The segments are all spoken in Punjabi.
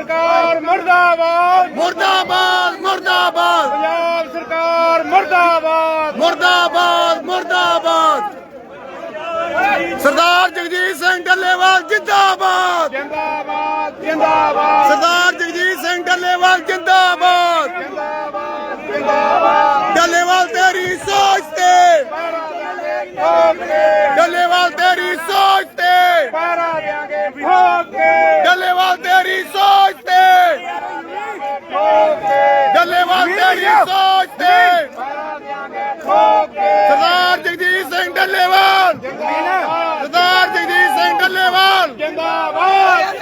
ਸਰਕਾਰ ਮਰਦਾਬਾਦ। ਮੁਰਦਾਬਾਦ ਮੁਰਦਾਬਾਦ। ਪੰਜਾਬ ਸਰਕਾਰ ਮਰਦਾਬਾਦ। ਮੁਰਦਾਬਾਦ ਮੁਰਦਾਬਾਦ। ਸਰਦਾਰ ਜਗਜੀਤ ਸਿੰਘ ਢੱਲੇਵਾਲ ਜਿੰਦਾਬਾਦ। ਜਿੰਦਾਬਾਦ ਜਿੰਦਾਬਾਦ। ਸਰਦਾਰ ਜਗਜੀਤ ਸਿੰਘ ਢੱਲੇਵਾਲ ਜਿੰਦਾਬਾਦ। ਜਿੰਦਾਬਾਦ ਜਿੰਦਾਬਾਦ। ਢੱਲੇਵਾਲ ਤੇਰੀ ਸੋਚ ਤੇ। ਢੱਲੇਵਾਲ ਤੇਰੀ ਸੋਚ ਪਾਰਾ ਦਿਆਂਗੇ ਠੋਕ ਕੇ ਢੱਲੇਵਾਲ ਤੇਰੀ ਸੋਚ ਤੇ। ਠੋਕ ਕੇ ਢੱਲੇਵਾਲ ਤੇਰੀ ਸੋਚ ਤੇ। ਪਾਰਾ ਦਿਆਂਗੇ ਠੋਕ ਕੇ ਸਰਦਾਰ ਜਗਜੀਤ ਸਿੰਘ ਢੱਲੇਵਾਲ ਸਰਦਾਰ ਜਗਜੀਤ ਸਿੰਘ ਢੱਲੇਵਾਲ ਜਿੰਦਾਬਾਦ।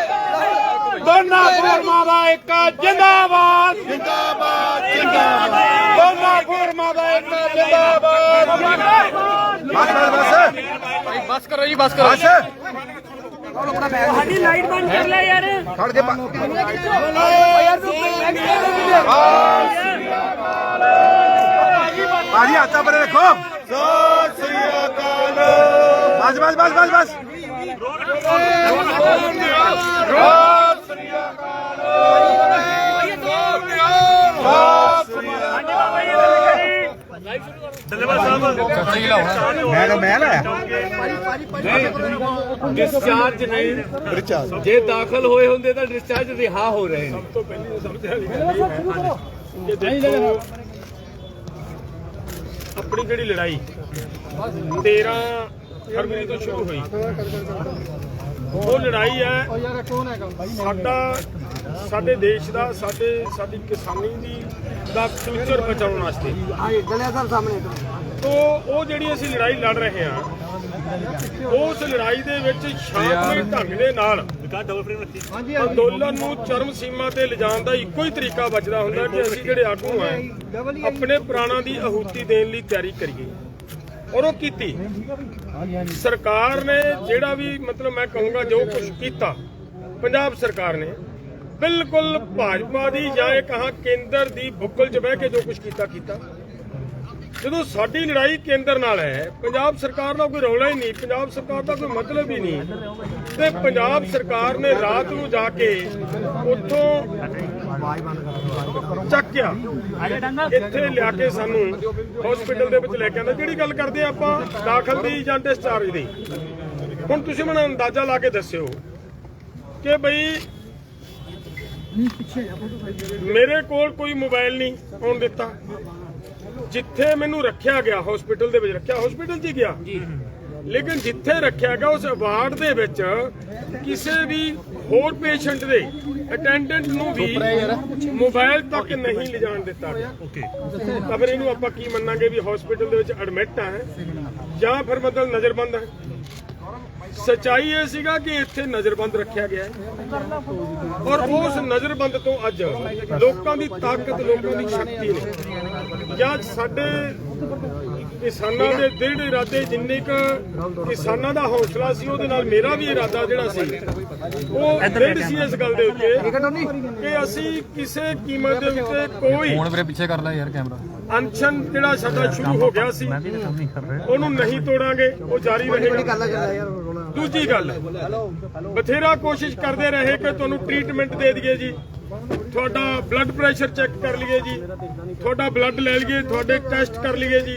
ਦੋਨਾਂ ਫੋਰਮਾਂ ਦਾ ਇੱਕ ਜਿੰਦਾਬਾਦ। ਜਿੰਦਾਬਾਦ ਜਿੰਦਾਬਾਦ। ਦੋਨਾਂ ਫੋਰਮਾਂ ਦਾ ਇੱਕ ਜਿੰਦਾਬਾਦ। ਬਸ। ਬਸ ਬਸ ਕਰੋ ਜੀ ਬਸ ਕਰੋ। ਸਾਡੀ ਲਾਈਟ ਬੰਦ ਕਰ ਲੈ ਯਾਰ। ਖੜ ਕੇ ਭਾਜੀ ਹੱਥਾਂ ਪਰੇ ਰੱਖੋ। ਸਤਿ ਸ੍ਰੀ ਅਕਾਲ ਬਸ ਬਸ ਬਸ ਬਸ ਬਸ। ਸਤਿ ਸ੍ਰੀ ਅਕਾਲ ਸਹੀ ਲਾਉਣਾ ਮੈਂ ਮੈਂ ਲਾਇਆ। ਡਿਸਚਾਰਜ ਨਹੀਂ। ਜੇ ਦਾਖਲ ਹੋਏ ਹੁੰਦੇ ਤਾਂ ਡਿਸਚਾਰਜ ਰਿਹਾ ਹੋ ਰਹੇ ਨੇ। ਆਪਣੀ ਜਿਹੜੀ ਲੜਾਈ? 13 ਫਰਵਰੀ ਤੋਂ ਸ਼ੁਰੂ ਹੋਈ। ਉਹ ਲੜਾਈ ਹੈ ਸਾਡਾ ਸਾਡੇ ਦੇਸ਼ ਦਾ ਸਾਡੇ ਸਾਡੀ ਕਿਸਾਨੀ ਦੀ ਦਾ ਫਿਊਚਰ ਬਚਾਉਣ ਵਾਸਤੇ। ਤੋਂ ਉਹ ਜਿਹੜੀ ਅਸੀਂ ਲੜਾਈ ਲੜ ਰਹੇ ਹਾਂ ਉਸ ਲੜਾਈ ਦੇ ਵਿੱਚ ਸ਼ਾਂਤਮਈ ਢੰਗ ਦੇ ਨਾਲ ਅੰਦੋਲਨ ਨੂੰ ਚਰਮ ਸੀਮਾ ਤੇ ਲਿਜਾਣ ਦਾ ਇੱਕੋ ਹੀ ਤਰੀਕਾ ਬਚਦਾ ਹੁੰਦਾ ਕਿ ਅਸੀਂ ਜਿਹੜੇ ਆਗੂ ਆ ਆਪਣੇ ਪ੍ਰਾਣਾਂ ਦੀ ਆਹੂਤੀ ਦੇਣ ਲਈ ਤਿਆਰੀ ਕਰੀਏ। ਔਰ ਉਹ ਕੀਤੀ। ਸਰਕਾਰ ਨੇ ਜਿਹੜਾ ਵੀ ਮਤਲਬ ਮੈਂ ਕਹੂੰਗਾ ਜੋ ਕੁਝ ਕੀਤਾ ਪੰਜਾਬ ਸਰਕਾਰ ਨੇ ਬਿਲਕੁਲ ਭਾਜਪਾ ਦੀ ਜਾਂ ਇਹ ਕਹਾ ਕੇਂਦਰ ਦੀ ਬੁੱਕਲ 'ਚ ਬਹਿ ਕੇ ਜੋ ਕੁਝ ਕੀਤਾ ਕੀਤਾ। ਜਦੋਂ ਸਾਡੀ ਲੜਾਈ ਕੇਂਦਰ ਨਾਲ ਹੈ, ਪੰਜਾਬ ਸਰਕਾਰ ਦਾ ਕੋਈ ਰੌਲਾ ਹੀ ਨਹੀਂ, ਪੰਜਾਬ ਸਰਕਾਰ ਦਾ ਕੋਈ ਮਤਲਬ ਹੀ ਨਹੀਂ। ਤੇ ਪੰਜਾਬ ਸਰਕਾਰ ਨੇ ਰਾਤ ਨੂੰ ਜਾ ਕੇ ਉੱਥੋਂ ਚੱਕਿਆ। ਇੱਥੇ ਲਿਆ ਕੇ ਸਾਨੂੰ ਹਸਪੀਟਲ ਦੇ ਵਿੱਚ ਲੈ ਕੇ ਆਂਦਾ ਜਿਹੜੀ ਗੱਲ ਕਰਦੇ ਆਪਾਂ, ਦਾਖਲ ਦੀ ਜਾਂ ਡਿਸਚਾਰਜ ਦੀ। ਹੁਣ ਤੁਸੀਂ ਮੈਨੂੰ ਅੰਦਾਜ਼ਾ ਲਾ ਕੇ ਦੱਸਿਓ ਕਿ ਬਈ ਮੇਰੇ ਕੋਲ ਕੋਈ ਮੋਬਾਈਲ ਨਹੀਂ ਆਉਣ ਦਿੱਤਾ। ਜਿੱਥੇ ਮੈਨੂੰ ਰੱਖਿਆ ਗਿਆ ਹਸਪੀਟਲ ਦੇ ਵਿੱਚ ਰੱਖਿਆ ਹਸਪੀਟਲ 'ਚ ਹੀ ਗਿਆ। ਲੇਕਿਨ ਜਿੱਥੇ ਰੱਖਿਆ ਗਿਆ ਉਸ ਵਾਰਡ ਦੇ ਵਿੱਚ ਕਿਸੇ ਵੀ ਹੋਰ ਪੇਸ਼ੈਂਟ ਦੇ ਅਟੈਂਡੈਂਟ ਨੂੰ ਵੀ ਮੋਬਾਈਲ ਤੱਕ ਨਹੀਂ ਲਿਜਾਣ ਦਿੱਤਾ। ਓਕੇ ਤਾਂ ਫਿਰ ਇਹਨੂੰ ਆਪਾਂ ਕੀ ਮੰਨਾਂਗੇ ਵੀ ਹਸਪੀਟਲ ਦੇ ਵਿੱਚ ਐਡਮਿਟ ਹੈ ਜਾਂ ਫਿਰ ਮਤਲਬ ਨਜ਼ਰਬੰਦ ਹੈ ਸਚਾਈ ਇਹ ਸੀਗਾ ਕਿ ਇੱਥੇ ਨਜ਼ਰਬੰਦ ਰੱਖਿਆ ਗਿਆ ਹੈ। ਔਰ ਉਸ ਨਜ਼ਰਬੰਦ ਤੋਂ ਅੱਜ ਲੋਕਾਂ ਦੀ ਤਾਕਤ, ਲੋਕਾਂ ਦੀ ਸ਼ਕਤੀ ਨੇ। ਜਾਂ ਸਾਡੇ ਕਿਸਾਨਾਂ ਦੇ ਦ੍ਰਿੜ ਇਰਾਦੇ ਜਿੰਨੇ ਕ ਕਿਸਾਨਾਂ ਦਾ ਹੌਸਲਾ ਸੀ ਉਹਦੇ ਨਾਲ ਮੇਰਾ ਵੀ ਇਰਾਦਾ ਜਿਹੜਾ ਸੀ ਉਹ ਦ੍ਰਿੜ ਸੀ ਇਸ ਗੱਲ ਦੇ ਉੱਤੇ ਕਿ ਅਸੀਂ ਕਿਸੇ ਕੀਮਤ ਦੇ ਉੱਤੇ ਕੋਈ ਹੁਣ ਵੀਰੇ ਪਿੱਛੇ ਕਰ ਲੈ ਯਾਰ ਕੈਮਰਾ। ਅਨਸ਼ਨ ਜਿਹੜਾ ਸਾਡਾ ਸ਼ੁਰੂ ਹੋ ਗਿਆ ਸੀ ਉਹਨੂੰ ਨਹੀਂ ਤੋੜਾਂਗੇ ਉਹ ਜਾਰੀ ਰਹੇਗਾ। ਦੂਜੀ ਗੱਲ ਬਥੇਰਾ ਕੋਸ਼ਿਸ਼ ਕਰਦੇ ਰਹੇ ਕਿ ਤੁਹਾਨੂੰ ਟ੍ਰੀਟਮੈਂਟ ਦੇ ਦਈਏ ਜੀ। ਤੁਹਾਡਾ ਬਲੱਡ ਪ੍ਰੈਸ਼ਰ ਚੈੱਕ ਕਰ ਲਈਏ ਜੀ। ਤੁਹਾਡਾ ਬਲੱਡ ਲੈ ਲਈਏ ਤੁਹਾਡੇ ਟੈਸਟ ਕਰ ਲਈਏ ਜੀ।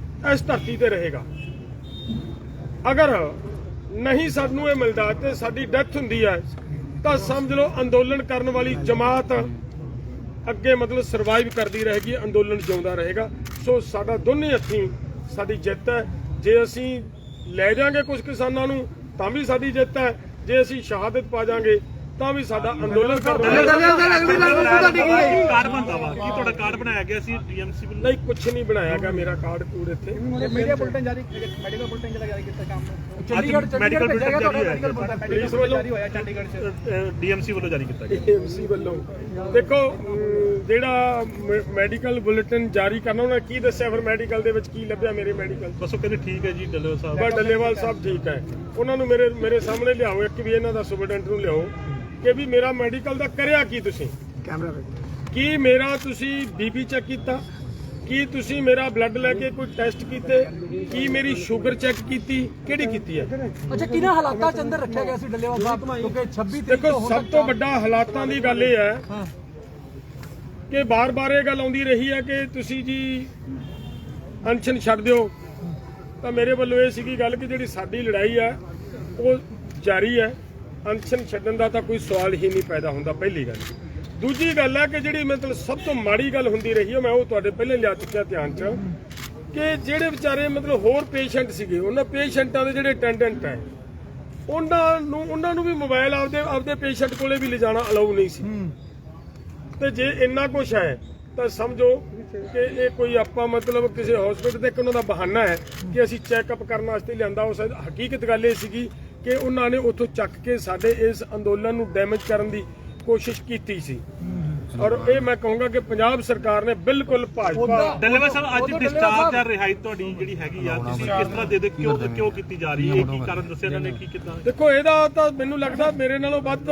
ਇਸ ਧਰਤੀ ਤੇ ਰਹੇਗਾ। ਅਗਰ ਨਹੀਂ ਸਾਨੂੰ ਇਹ ਮਿਲਦਾ ਤੇ ਸਾਡੀ ਡੈਥ ਹੁੰਦੀ ਹੈ, ਤਾਂ ਸਮਝ ਲਓ ਅੰਦੋਲਨ ਕਰਨ ਵਾਲੀ ਜਮਾਤ ਅੱਗੇ ਮਤਲਬ ਸਰਵਾਈਵ ਕਰਦੀ ਰਹੇਗੀ, ਅੰਦੋਲਨ ਜਿਉਂਦਾ ਰਹੇਗਾ। ਸੋ ਸਾਡਾ ਦੋਨੇ ਹੱਥੀਂ ਸਾਡੀ ਜਿੱਤ ਹੈ। ਜੇ ਅਸੀਂ ਲੈ ਜਾਾਂਗੇ ਕੁਝ ਕਿਸਾਨਾਂ ਨੂੰ, ਤਾਂ ਵੀ ਸਾਡੀ ਜਿੱਤ ਹੈ। ਜੇ ਅਸੀਂ ਸ਼ਹਾਦਤ ਪਾ ਜਾਾਂਗੇ ਤਾਂ ਵੀ ਸਾਡਾ ਅੰਦੋਲਨ ਕਰਨਾ ਕਾਰਡ ਬਣਦਾ ਵਾ। ਕੀ ਤੁਹਾਡਾ ਕਾਰਡ ਬਣਾਇਆ ਗਿਆ ਸੀ? ਡੀਐਮਸੀ ਵੱਲੋਂ? ਨਹੀਂ ਕੁਝ ਨਹੀਂ ਬਣਾਇਆ ਗਿਆ ਮੇਰਾ ਕਾਰਡ ਕੂੜ ਇੱਥੇ। ਮੀਡੀਆ ਬੁਲਟਨ ਜਾਰੀ ਮੈਡੀਕਲ ਬੁਲਟਨ ਜਿਹੜਾ ਜਾਰੀ ਕੀਤਾ ਕੰਮ। ਅੱਜ ਮੈਡੀਕਲ ਬੁਲਟਨ ਜਾਰੀ ਹੋਇਆ ਪੁਲਿਸ ਵੱਲੋਂ? ਹੋਇਆ ਚੰਡੀਗੜ੍ਹ ਚ। ਡੀਐਮਸੀ ਵੱਲੋਂ ਜਾਰੀ ਕੀਤਾ ਗਿਆ। ਵੱਲੋਂ। ਦੇਖੋ ਜਿਹੜਾ ਮੈਡੀਕਲ ਬੁਲੇਟਿਨ ਜਾਰੀ ਕਰਨਾ ਉਹਨਾਂ ਨੇ ਕੀ ਦੱਸਿਆ? ਫਿਰ ਮੈਡੀਕਲ ਦੇ ਵਿੱਚ ਕੀ ਲੱਭਿਆ ਮੇਰੇ ਮੈਡੀਕਲ ਬਸ ਉਹ ਕਹਿੰਦੇ ਠੀਕ ਹੈ ਜੀ ਡੱਲੋ ਸਾਹਿਬ। ਬਾ ਡੱਲੇਵਾਲ ਸਾਹਿਬ ਠੀਕ ਹੈ। ਉਹਨਾਂ ਨੂੰ ਮੇਰੇ ਮੇਰੇ ਸਾਹਮਣੇ ਲਿਆਓ ਇੱਕ ਵੀ ਇਹਨਾਂ ਦਾ ਸੁਪਰਡੈਂਟ ਨੂੰ ਲਿਆਓ। ਕਿ ਵੀ ਮੇਰਾ ਮੈਡੀਕਲ ਦਾ ਕਰਿਆ ਕੀ ਤੁਸੀਂ? ਕੈਮਰਾ ਕੀ ਮੇਰਾ ਤੁਸੀਂ ਬੀਪੀ ਚੈੱਕ ਕੀਤਾ? ਕੀ ਤੁਸੀਂ ਮੇਰਾ ਬਲੱਡ ਲੈ ਕੇ ਕੋਈ ਟੈਸਟ ਕੀਤੇ? ਕੀ ਮੇਰੀ ਸ਼ੂਗਰ ਚੈੱਕ ਕੀਤੀ? ਕਿਹੜੀ ਕੀਤੀ ਹੈ? ਅੱਛਾ ਕਿਹਨਾਂ ਹਾਲਾਤਾਂ ਚ ਅੰਦਰ ਰੱਖਿਆ ਗਿਆ ਸੀ ਡੱਲੇਵਾਲ ਸਾਹਿਬ? ਕਿਉਂਕਿ 26 ਤਰੀਕ ਦੇਖੋ ਸਭ ਤੋਂ ਵੱਡਾ ਹਾਲਾਤਾਂ ਦੀ ਗੱਲ ਇਹ ਹੈ ਕਿ ਬਾਰ-ਬਾਰ ਇਹ ਗੱਲ ਆਉਂਦੀ ਰਹੀ ਹੈ ਕਿ ਤੁਸੀਂ ਜੀ ਅਨਸ਼ਨ ਛੱਡ ਦਿਓ। ਤਾਂ ਮੇਰੇ ਵੱਲੋਂ ਇਹ ਸੀਗੀ ਗੱਲ ਕਿ ਜਿਹੜੀ ਸਾਡੀ ਲੜਾਈ ਹੈ ਉਹ ਜਾਰੀ ਹੈ। ਅਨਸ਼ਨ ਛੱਡਣ ਦਾ ਤਾਂ ਕੋਈ ਸਵਾਲ ਹੀ ਨਹੀਂ ਪੈਦਾ ਹੁੰਦਾ ਪਹਿਲੀ ਗੱਲ। ਦੂਜੀ ਗੱਲ ਹੈ ਕਿ ਜਿਹੜੀ ਮਤਲਬ ਸਭ ਤੋਂ ਮਾੜੀ ਗੱਲ ਹੁੰਦੀ ਰਹੀ ਹੈ ਮੈਂ ਉਹ ਤੁਹਾਡੇ ਪਹਿਲੇ ਲਿਆ ਚੁੱਕਿਆ ਧਿਆਨ 'ਚ ਕਿ ਜਿਹੜੇ ਵਿਚਾਰੇ ਮਤਲਬ ਹੋਰ ਪੇਸ਼ੈਂਟ ਸੀਗੇ ਉਹਨਾਂ ਪੇਸ਼ੈਂਟਾਂ ਦੇ ਜਿਹੜੇ ਅਟੈਂਡੈਂਟ ਹੈ ਉਹਨਾਂ ਨੂੰ ਉਹਨਾਂ ਨੂੰ ਵੀ ਮੋਬਾਈਲ ਆਪਦੇ ਆਪਦੇ ਪੇਸ਼ੈਂਟ ਕੋਲੇ ਵੀ ਲਿਜਾਣਾ ਅਲਾਉ ਨਹੀਂ ਸੀ। ਤੇ ਜੇ ਇੰਨਾ ਕੁਝ ਹੈ ਤਾਂ ਸਮਝੋ ਕਿ ਇਹ ਕੋਈ ਆਪਾਂ ਮਤਲਬ ਕਿਸੇ ਹਸਪੀਟਲ ਤੇ ਇੱਕ ਉਹਨਾਂ ਦਾ ਬਹਾਨਾ ਹੈ ਕਿ ਅਸੀਂ ਚੈੱਕਅਪ ਕਰਨ ਵਾਸਤੇ ਲਿਆਂਦਾ ਉਸ ਹਕੀਕਤ ਗੱਲ ਇਹ ਸੀਗੀ ਕਿ ਉਹਨਾਂ ਨੇ ਉੱਥੋਂ ਚੱਕ ਕੇ ਸਾਡੇ ਇਸ ਅੰਦੋਲਨ ਨੂੰ ਡੈਮੇਜ ਕਰਨ ਦੀ ਕੋਸ਼ਿਸ਼ ਕੀਤੀ ਸੀ। ਔਰ ਇਹ ਮੈਂ ਕਹੂੰਗਾ ਕਿ ਪੰਜਾਬ ਸਰਕਾਰ ਨੇ ਬਿਲਕੁਲ ਭਾਜਪਾ ਡੱਲੇਵਾਲ ਸਾਹਿਬ ਅੱਜ ਡਿਸਚਾਰਜ ਜਾਂ ਰਿਹਾਈ ਤੁਹਾਡੀ ਜਿਹੜੀ ਹੈਗੀ ਆ ਤੁਸੀਂ ਕਿਸ ਤਰ੍ਹਾਂ ਦੇ ਦੇ ਕਿਉਂ ਕਿਉਂ ਕੀਤੀ ਜਾ ਰਹੀ ਹੈ? ਇਹ ਕੀ ਕਾਰਨ ਦੱਸਿਆ ਇਹਨਾਂ ਨੇ? ਕੀ ਕੀਤਾ ਦੇਖੋ ਇਹਦਾ ਤਾਂ ਮੈਨੂੰ ਲੱਗਦਾ ਮੇਰੇ ਨਾਲੋਂ ਵੱਧ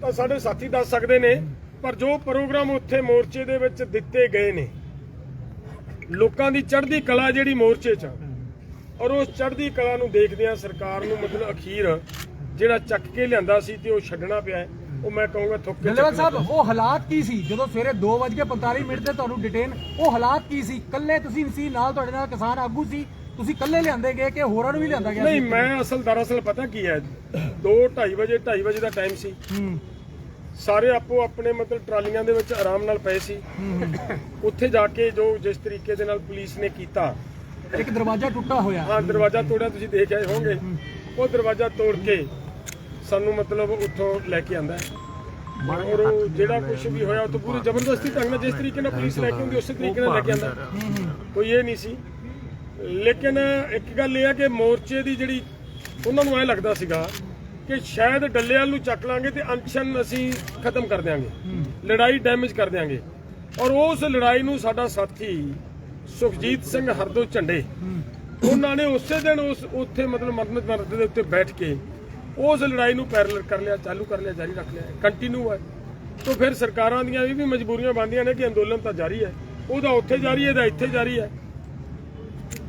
ਤਾਂ ਸਾਡੇ ਸਾਥੀ ਦੱਸ ਸਕਦੇ ਨੇ ਪਰ ਜੋ ਪ੍ਰੋਗਰਾਮ ਉੱਥੇ ਮੋਰਚੇ ਦੇ ਵਿੱਚ ਦਿੱਤੇ ਗਏ ਨੇ ਲੋਕਾਂ ਦੀ ਚੜ੍ਹਦੀ ਕਲਾ ਜਿਹੜੀ ਮੋਰਚੇ 'ਚ ਔਰ ਉਸ ਚੜ੍ਹਦੀ ਕਲਾ ਨੂੰ ਦੇਖਦਿਆਂ ਸਰਕਾਰ ਨੂੰ ਮਤਲਬ ਅਖੀਰ ਜਿਹੜਾ ਚੱਕ ਕੇ ਲਿਆਂਦਾ ਸੀ ਤੇ ਉਹ ਛੱਡਣਾ ਪਿਆ ਹੈ, ਉਹ ਮੈਂ ਕਹੂੰਗਾ ਥੁੱਕ ਕੇ ਚੱਕਣਾ ਸਾਹਿਬ ਉਹ ਹਾਲਾਤ ਕੀ ਸੀ? ਜਦੋਂ ਸਵੇਰੇ 2:45 ਮਿੰਟ ਤੇ ਤੁਹਾਨੂੰ ਡਿਟੇਨ ਉਹ ਹਾਲਾਤ ਕੀ ਸੀ? ਕੱਲੇ ਤੁਸੀਂ ਸੀ ਨਾਲ ਤੁਹਾਡੇ ਨਾਲ ਕਿਸਾਨ ਆਗੂ ਸੀ। ਤੁਸੀਂ ਕੱਲੇ ਲਿਆਂਦੇ ਗਏ ਕਿ ਹੋਰਾਂ ਨੂੰ ਵੀ ਲਿਆਂਦਾ ਗਿਆ ਨਹੀਂ ਮੈਂ ਅਸਲ ਦਰਅਸਲ ਪਤਾ ਕੀ ਹੈ? 2 2:30 ਵਜੇ 2:30 ਵਜੇ ਦਾ ਟਾਈਮ ਸੀ। ਹੂੰ। ਸਾਰੇ ਆਪੋ ਆਪਣੇ ਮਤਲਬ ਟਰਾਲੀਆਂ ਦੇ ਵਿੱਚ ਆਰਾਮ ਨਾਲ ਪਏ ਸੀ। ਉੱਥੇ ਜਾ ਕੇ ਜੋ ਜਿਸ ਤਰੀਕੇ ਦੇ ਨਾਲ ਪੁਲਿਸ ਨੇ ਕੀਤਾ ਇੱਕ ਦਰਵਾਜ਼ਾ ਟੁੱਟਾ ਹੋਇਆ। ਹਾਂ ਦਰਵਾਜ਼ਾ ਤੋੜਿਆ ਤੁਸੀਂ ਦੇਖ ਆਏ ਹੋਵੋਗੇ। ਉਹ ਦਰਵਾਜ਼ਾ ਤੋੜ ਕੇ ਸਾਨੂੰ ਮਤਲਬ ਉੱਥੋਂ ਲੈ ਕੇ ਆਂਦਾ ਔਰ ਉਹ ਜਿਹੜਾ ਕੁਝ ਵੀ ਹੋਇਆ ਉਹ ਤਾਂ ਪੂਰੀ ਜ਼ਬਰਦਸਤੀ ਢੰਗ ਨਾਲ ਜਿਸ ਤਰੀਕੇ ਨਾਲ ਪੁਲਿਸ ਲੈ ਕੇ ਆਉਂਦੀ ਉਸੇ ਤਰੀਕੇ ਨਾਲ ਲੈ ਕੇ ਆਂਦਾ। ਕੋਈ ਇਹ ਨਹੀਂ ਸੀ। ਲੇਕਿਨ ਇੱਕ ਗੱਲ ਇਹ ਹੈ ਕਿ ਮੋਰਚੇ ਦੀ ਜਿਹੜੀ ਉਹਨਾਂ ਨੂੰ ਐ ਲੱਗਦਾ ਸੀਗਾ ਕਿ ਸ਼ਾਇਦ ਡੱਲੇਵਾਲ ਨੂੰ ਚੱਕ ਲਾਂਗੇ ਤੇ ਅਨਸ਼ਨ ਅਸੀਂ ਖਤਮ ਕਰ ਦਿਆਂਗੇ। ਲੜਾਈ ਡੈਮੇਜ ਕਰ ਦਿਆਂਗੇ। ਔਰ ਉਸ ਲੜਾਈ ਨੂੰ ਸਾਡਾ ਸਾਥੀ ਸੁਖਜੀਤ ਸਿੰਘ ਹਰਦੋ ਝੰਡੇ। ਉਹਨਾਂ ਨੇ ਉਸੇ ਦਿਨ ਉਸ ਉੱਥੇ ਮਤਲਬ ਮਰਨ ਮਰਦ ਦੇ ਉੱਤੇ ਬੈਠ ਕੇ ਉਸ ਲੜਾਈ ਨੂੰ ਪੈਰਲਲ ਕਰ ਲਿਆ ਚਾਲੂ ਕਰ ਲਿਆ ਜਾਰੀ ਰੱਖ ਲਿਆ ਕੰਟੀਨਿਊ ਹੈ ਤੋਂ ਫਿਰ ਸਰਕਾਰਾਂ ਦੀਆਂ ਇਹ ਵੀ ਮਜਬੂਰੀਆਂ ਬਣਦੀਆਂ ਨੇ ਕਿ ਅੰਦੋਲਨ ਤਾਂ ਜਾਰੀ ਹੈ। ਉਹਦਾ ਉੱਥੇ ਜਾਰੀ ਹੈ ਇਹਦਾ ਇੱਥੇ ਜਾਰੀ ਹੈ।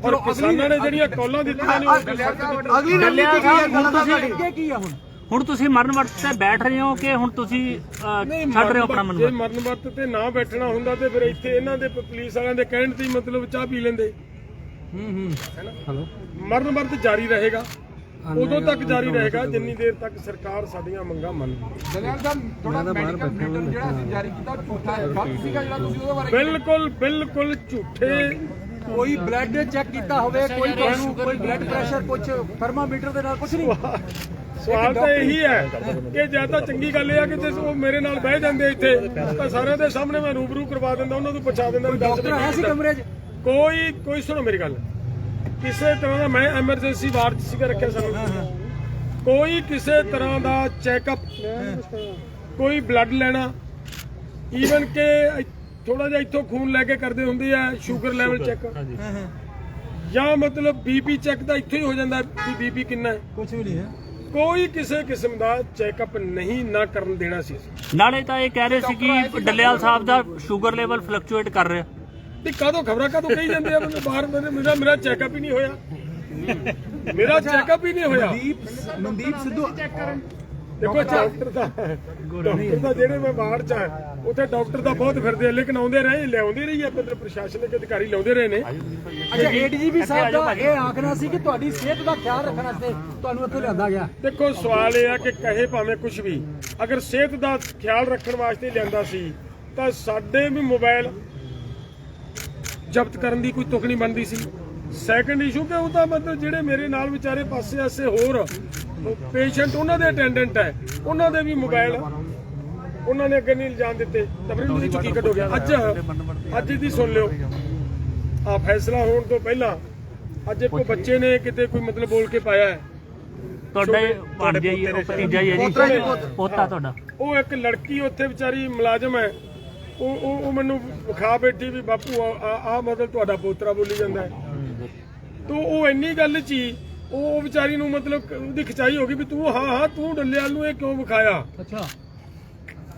ਔਰ ਕਿਸਾਨਾਂ ਨੇ ਜਿਹੜੀਆਂ ਕੌਲਾਂ ਦਿੱਤੀਆਂ ਨੇ ਉਹ ਅਗਲੀ ਰਣਨੀਤੀ ਕੀ ਹੈ ਅੱਗੇ ਕੀ ਹੈ ਹੁਣ? ਹੁਣ ਤੁਸੀਂ ਮਰਨ ਵਰਤ ਤੇ ਬੈਠ ਰਹੇ ਹੋ ਕਿ ਹੁਣ ਤੁਸੀਂ ਅਹ, ਛੱਡ ਰਹੇ ਹੋ ਆਪਣਾ ਮਨ ਜੇ ਮਰਨ ਵਰਤ ਤੇ ਨਾ ਬੈਠਣਾ ਹੁੰਦਾ ਤੇ ਫਿਰ ਇੱਥੇ ਇਹਨਾਂ ਦੇ ਪ- ਪੁਲਿਸ ਵਾਲਿਆਂ ਦੇ ਕਹਿਣ ਤੇ ਹੀ ਮਤਲਬ ਚਾਹ ਪੀ ਲੈਂਦੇ। ਹੂੰ ਹੂੰ। ਮਰਨ ਵਰਤ ਜਾਰੀ ਰਹੇਗਾ। ਉਦੋਂ ਤੱਕ ਜਾਰੀ ਰਹੇਗਾ ਜਿੰਨੀ ਦੇਰ ਤੱਕ ਸਰਕਾਰ ਸਾਡੀਆਂ ਮੰਗਾਂ ਮੰਨਦੀ ਦਲਿਆਲ ਸਾਹਿਬ ਥੋੜਾ ਮੈਡੀਕਲ ਬੁਲੇਟਿਨ ਜਿਹੜਾ ਅਸੀਂ ਜਾਰੀ ਕੀਤਾ ਉਹ ਝੂਠਾ ਹੈ। ਗਲਤ ਸੀਗਾ ਜਿਹੜਾ ਤੁਸੀਂ ਉਹਦੇ ਬਾਰੇ ਬਿਲਕੁਲ ਬਿਲਕੁਲ ਝੂਠੇ। ਕੋਈ ਬਲੱਡ ਚੈੱਕ ਕੀਤਾ ਹੋਵੇ ਕੋਈ ਤੁਹਾਨੂੰ ਕੋਈ ਬਲੱਡ ਪ੍ਰੈਸ਼ਰ ਕੁਝ ਥਰਮਾਮੀਟਰ ਦੇ ਨਾਲ ਕੁਝ ਨਹੀਂ। ਸਵਾਲ ਤਾਂ ਇਹੀ ਹੈ ਕਿ ਜਾਂ ਤਾਂ ਚੰਗੀ ਗੱਲ ਇਹ ਆ ਕਿ ਜੇ ਉਹ ਮੇਰੇ ਨਾਲ ਬਹਿ ਜਾਂਦੇ ਇੱਥੇ ਤਾਂ ਸਾਰਿਆਂ ਦੇ ਸਾਹਮਣੇ ਮੈਂ ਰੂਬਰੂ ਕਰਵਾ ਦਿੰਦਾ ਉਹਨਾਂ ਨੂੰ ਪੁੱਛਾ ਦਿੰਦਾ ਡਾਕਟਰ ਆਇਆ ਸੀ ਕਮਰੇ 'ਚ? ਕੋਈ ਕੋਈ ਸੁਣੋ ਮੇਰੀ ਗੱਲ। ਕਿਸੇ ਤਰ੍ਹਾਂ ਦਾ ਮੈਂ ਐਮਰਜੈਂਸੀ ਵਾਰਡ 'ਚ ਸੀਗਾ ਰੱਖਿਆ ਸਾਨੂੰ। ਕੋਈ ਕਿਸੇ ਤਰ੍ਹਾਂ ਦਾ ਚੈੱਕਅਪ ਕੋਈ ਬਲੱਡ ਲੈਣਾ ਈਵਨ ਕਿ ਥੋੜਾ ਜਿਹਾ ਇੱਥੋਂ ਖੂਨ ਲੈ ਕੇ ਕਰਦੇ ਹੁੰਦੇ ਆ ਸ਼ੂਗਰ ਲੈਵਲ ਚੈੱਕ ਜਾਂ ਮਤਲਬ ਬੀਪੀ ਚੈੱਕ ਤਾਂ ਇੱਥੇ ਹੀ ਹੋ ਜਾਂਦਾ ਵੀ ਬੀਪੀ ਕਿੰਨਾ ਹੈ। ਕੁਝ ਵੀ ਨਹੀਂ ਹੈ। ਕੋਈ ਕਿਸੇ ਕਿਸਮ ਦਾ ਚੈੱਕਅਪ ਨਹੀਂ ਨਾ ਕਰਨ ਦੇਣਾ ਸੀ। ਨਾਲੇ ਤਾਂ ਇਹ ਕਹਿ ਰਹੇ ਸੀ ਕਿ ਡੱਲੇਵਾਲ ਸਾਹਿਬ ਦਾ ਸ਼ੂਗਰ ਲੈਵਲ ਫਲਕਚੁਏਟ ਕਰ ਰਿਹਾ। ਵੀ ਕਾਹਦੋਂ ਖਬਰਾਂ ਕਾਹਦੋਂ ਕਹੀ ਜਾਂਦੇ ਆ ਮੈਨੂੰ? ਬਾਹਰ ਮੇਰੇ- ਮੇਰਾ ਮੇਰਾ ਚੈੱਕਅਪ ਹੀ ਨਹੀਂ ਹੋਇਆ। ਮੇਰਾ ਚੈੱਕਅਪ ਹੀ ਨਹੀਂ ਹੋਇਆ। ਮਨਦੀਪ ਸਿੱਧੂ ਦੇਖੋ ਡਾਕਟਰ ਦਾ ਡਾਕਟਰ ਦਾ ਜਿਹੜੇ ਮੈਂ ਬਾਹਰ ਚ ਆ ਉੱਥੇ ਡਾਕਟਰ ਦਾ ਬਹੁਤ ਫਿਰਦੇ ਆ ਲੇਕਿਨ ਆਉਂਦੇ ਰਹੇ ਲਿਆਉਂਦੇ ਰਹੀ ਆ ਪੰਦਰ ਪ੍ਰਸ਼ਾਸਨਿਕ ਅਧਿਕਾਰੀ ਲਾਉਂਦੇ ਰਹੇ ਨੇ। ਅੱਛਾ ਏਡੀਜੀਪੀ ਸਾਹਿਬ ਦਾ ਇਹ ਆਖਣਾ ਸੀ ਕਿ ਤੁਹਾਡੀ ਸਿਹਤ ਦਾ ਖਿਆਲ ਰੱਖਣ ਵਾਸਤੇ ਤੁਹਾਨੂੰ ਇੱਥੇ ਲਿਆਂਦਾ ਗਿਆ। ਦੇਖੋ ਸਵਾਲ ਇਹ ਆ ਕਿ ਕਹੇ ਭਾਵੇਂ ਕੁਝ ਵੀ ਅਗਰ ਸਿਹਤ ਦਾ ਖਿਆਲ ਰੱਖਣ ਵਾਸਤੇ ਲਿਆਂਦਾ ਸੀ ਤਾਂ ਸਾਡੇ ਵੀ ਮੋਬਾਈਲ ਜ਼ਬਤ ਕਰਨ ਦੀ ਕੋਈ ਤੁਕ ਨਹੀਂ ਬਣਦੀ ਸੀ। ਸੈਕੰਡ ਇਸ਼ੂ ਕਿ ਉਹ ਤਾਂ ਮਤਲਬ ਜਿਹੜੇ ਮੇਰੇ ਨਾਲ ਵਿਚਾਰੇ ਪਾਸੇ ਆਸੇ ਹੋਰ ਪੇਸ਼ੈਂਟ ਉਹਨਾਂ ਦੇ ਅਟੈਂਡੈਂਟ ਹੈ ਉਹਨਾਂ ਦੇ ਵੀ ਮੋਬਾਈਲ ਉਹਨਾਂ ਨੇ ਅੱਗੇ ਨਹੀਂ ਜਾਣ ਦਿੱਤੇ। ਤਾਂ ਫਿਰ ਉਹਦੇ ਵਿੱਚੋਂ ਕੀ ਕੱਢੋਗੇ? ਅੱਜ ਅੱਜ ਦੀ ਸੁਣ ਲਿਓ। ਆ ਫੈਸਲਾ ਹੋਣ ਤੋਂ ਪਹਿਲਾਂ ਅੱਜ ਕੋਈ ਬੱਚੇ ਨੇ ਕਿਤੇ ਕੋਈ ਮਤਲਬ ਬੋਲ ਕੇ ਪਾਇਆ ਹੈ? ਤੁਹਾਡਾ ਭਾਣਜਾ ਹੀ ਉਹ ਭਤੀਜਾ ਹੀ ਹੈ ਜੀ। ਪੋਤਾ ਤੁਹਾਡਾ? ਉਹ ਇੱਕ ਲੜਕੀ ਉੱਥੇ ਵਿਚਾਰੀ ਮੁਲਾਜ਼ਮ ਹੈ। ਉਹ ਉਹ ਉਹ ਮੈਨੂੰ ਵਿਖਾ ਬੈਠੀ ਵੀ ਬਾਪੂ ਆ ਆ ਮਤਲਬ ਤੁਹਾਡਾ ਪੋਤਰਾ ਬੋਲੀ ਜਾਂਦਾ ਹੈ। ਤੋ ਉਹ ਇੰਨੀ ਗੱਲ ਚ ਹੀ ਉਹ ਵਿਚਾਰੀ ਨੂੰ ਮਤਲਬ ਉਹਦੀ ਖਿਚਾਈ ਹੋ ਗਈ ਵੀ ਤੂੰ ਹਾਂ ਹਾਂ ਤੂੰ ਡੱਲਿਆਲ ਨੂੰ ਇਹ ਕਿਉਂ ਵਿਖਾਇਆ? ਅੱਛਾ।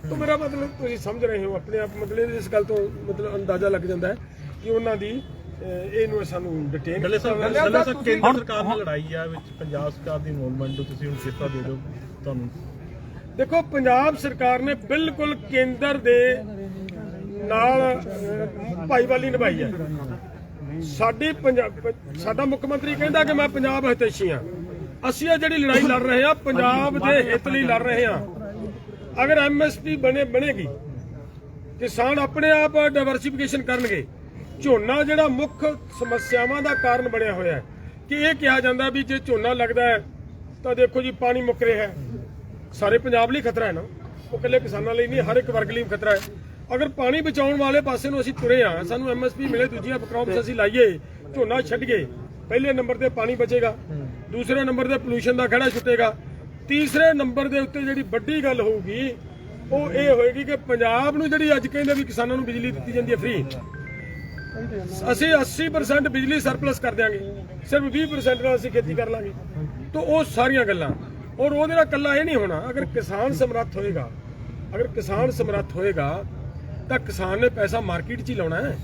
ਤੋ ਮੇਰਾ ਮਤਲਬ ਤੁਸੀਂ ਸਮਝ ਰਹੇ ਹੋ ਆਪਣੇ ਆਪ ਮਤਲਬ ਇਸ ਗੱਲ ਤੋਂ ਮਤਲਬ ਅੰਦਾਜ਼ਾ ਲੱਗ ਜਾਂਦਾ ਹੈ ਕਿ ਉਹਨਾਂ ਦੀ ਅਹ, ਇਹਨੂੰ ਸਾਨੂੰ ਡਿਟੇਨ ਡੱਲੇ ਸਾਹਿਬ ਡੱਲੇ ਸਾਹਿਬ ਕੇਂਦਰ ਸਰਕਾਰ ਨਾਲ ਲੜਾਈ ਆ ਵਿੱਚ ਪੰਜਾਬ ਸਰਕਾਰ ਦੀ ਇਨਵੋਲਵਮੈਂਟ ਨੂੰ ਤੁਸੀਂ ਹੁਣ ਕਿਸ ਦੇ ਦਿਓ ਤੁਹਾਨੂੰ। ਦੇਖੋ ਪੰਜਾਬ ਸਰਕਾਰ ਨੇ ਬਿਲਕੁਲ ਕੇਂਦਰ ਦੇ ਨਾਲ ਅਹ, ਭਾਈਵਾਲੀ ਨਿਭਾਈ ਹੈ। ਸਾਡੀ ਪੰਜਾਬ ਸਾਡਾ ਮੁੱਖ ਮੰਤਰੀ ਕਹਿੰਦਾ ਕਿ ਮੈਂ ਪੰਜਾਬ ਹਿਤੈਸ਼ੀ ਹਾਂ। ਅਸੀਂ ਇਹ ਜਿਹੜੀ ਲੜਾਈ ਲੜ ਰਹੇ ਹਾਂ, ਪੰਜਾਬ ਦੇ ਹਿੱਤ ਲਈ ਲੜ ਰਹੇ ਹਾਂ। ਅਗਰ ਐਮਐਸਪੀ ਬਣੇ ਬਣੇਗੀ, ਕਿਸਾਨ ਆਪਣੇ ਆਪ ਡਾਈਵਰਸਿਫਿਕੇਸ਼ਨ ਕਰਨਗੇ, ਝੋਨਾ ਜਿਹੜਾ ਮੁੱਖ ਸਮੱਸਿਆਵਾਂ ਦਾ ਕਾਰਨ ਬਣਿਆ ਹੋਇਆ ਹੈ, ਕਿ ਇਹ ਕਿਹਾ ਜਾਂਦਾ ਵੀ ਜੇ ਝੋਨਾ ਲੱਗਦਾ ਹੈ, ਤਾਂ ਦੇਖੋ ਜੀ ਪਾਣੀ ਮੁੱਕ ਰਿਹਾ ਹੈ। ਸਾਰੇ ਪੰਜਾਬ ਲਈ ਖਤਰਾ ਹੈ ਨਾ। ਉਹ ਇਕੱਲੇ ਕਿਸਾਨਾਂ ਲਈ ਨਹੀਂ, ਹਰ ਇੱਕ ਵਰਗ ਲਈ ਖਤਰਾ ਹੈ। ਅਗਰ ਪਾਣੀ ਬਚਾਉਣ ਵਾਲੇ ਪਾਸੇ ਨੂੰ ਅਸੀਂ ਤੁਰੇ ਆ ਸਾਨੂੰ ਐਮਐਸਪੀ ਮਿਲੇ ਦੂਜੀਆਂ ਕ੍ਰੌਪਸ ਅਸੀਂ ਲਾਈਏ ਝੋਨਾ ਛੱਡੀਏ ਪਹਿਲੇ ਨੰਬਰ ਤੇ ਪਾਣੀ ਬਚੇਗਾ ਦੂਸਰੇ ਨੰਬਰ ਤੇ ਪੋਲੂਸ਼ਨ ਦਾ ਖੜਾ ਛੁੱਟੇਗਾ। ਤੀਸਰੇ ਨੰਬਰ ਦੇ ਉੱਤੇ ਜਿਹੜੀ ਵੱਡੀ ਗੱਲ ਹੋਊਗੀ ਉਹ ਇਹ ਹੋਏਗੀ ਕਿ ਪੰਜਾਬ ਨੂੰ ਜਿਹੜੀ ਅੱਜ ਕਹਿੰਦੇ ਵੀ ਕਿਸਾਨਾਂ ਨੂੰ ਬਿਜਲੀ ਦਿੱਤੀ ਜਾਂਦੀ ਹੈ ਫ੍ਰੀ ਅਸੀਂ 80% ਬਿਜਲੀ ਸਰਪਲਸ ਕਰ ਦਿਆਂਗੇ ਸਿਰਫ 20% ਨਾਲ ਅਸੀਂ ਖੇਤੀ ਕਰ ਲਾਂਗੇ। ਤਾਂ ਉਹ ਸਾਰੀਆਂ ਗੱਲਾਂ। ਔਰ ਉਹਦੇ ਨਾਲ ਕੱਲਾ ਇਹ ਨਹੀਂ ਹੋਣਾ ਅਗਰ ਕਿਸਾਨ ਸਮਰੱਥ ਹੋਏਗਾ ਅਗਰ ਕਿਸਾਨ ਸਮਰੱਥ ਹੋਏਗਾ ਤਾਂ ਕਿਸਾਨ ਨੇ ਪੈਸਾ ਮਾਰਕੀਟ 'ਚ ਹੀ ਲਾਉਣਾ ਹੈ।